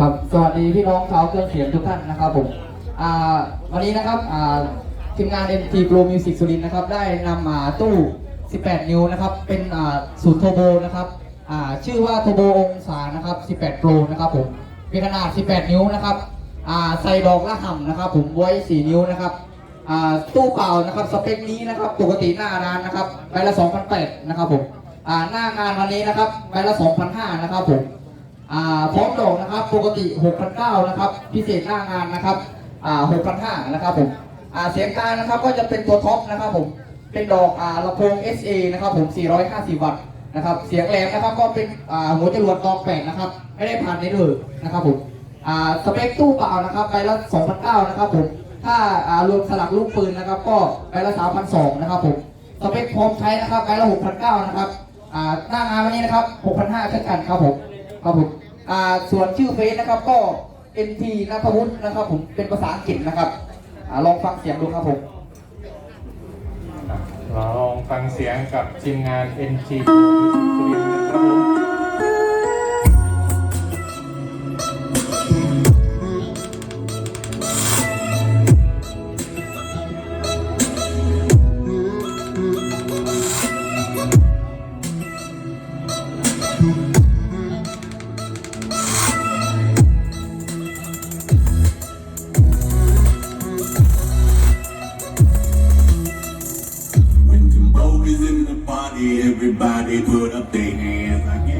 ครับสวัสดีพี่น้องชาวเครื่องเสียงทุกท่านนะครับผมอ่าวันนี้นะครับอ่าทีมงาน MT Pro Music สุรินนะครับได้นำมาตู้ 18 นิ้วนะครับเป็นอ่าสูตรโทโบนะครับอ่าชื่อว่าโทโบองศานะครับ 18 Pro นะครับผมมีขนาด 18 นิ้วนะครับอ่าใส่ดอกละห่ำนะครับผมไว้ 4 นิ้วนะครับอ่าตู้เปล่านะครับสเปคนี้นะครับปกติหน้าร้านนะครับใบละ2,800นะครับผมอ่าหน้างานวันนี้นะครับใบละ2,500นะครับผม พร้อมดอกนะครับปกติ 6,900นะครับพิเศษหน้างานนะครับ6,500นะครับผมเสียงกลางนะครับก็จะเป็นตัวท็อปนะครับผมเป็นดอกลำโพง SA นะครับผม 450 วัตต์นะครับเสียงแหลมนะครับก็เป็นหัวจรวดตองแปดนะครับไม่ได้ผ่านในเลยนะครับผมสเปคตู้เปล่านะครับไปละ2,900นะครับผมถ้ารวมสลักลูกปืนนะครับ ก็ไปละ3,200นะครับผมสเปคพร้อมใช้นะครับไปละ6,900นะครับหน้างานวันนี้นะครับ6,500เช่นกันครับผมครับผม อ่าส่วนชื่อเฟซนะครับก็ NT นัทวุฒินะครับผมเป็นภาษาอังกฤษนะครับอาลองฟังเสียงดูครับผมลองฟังเสียงกับทีมงาน NT สุริน ทร์นะครับผม When Timbo is in the party, everybody put up their hands. I get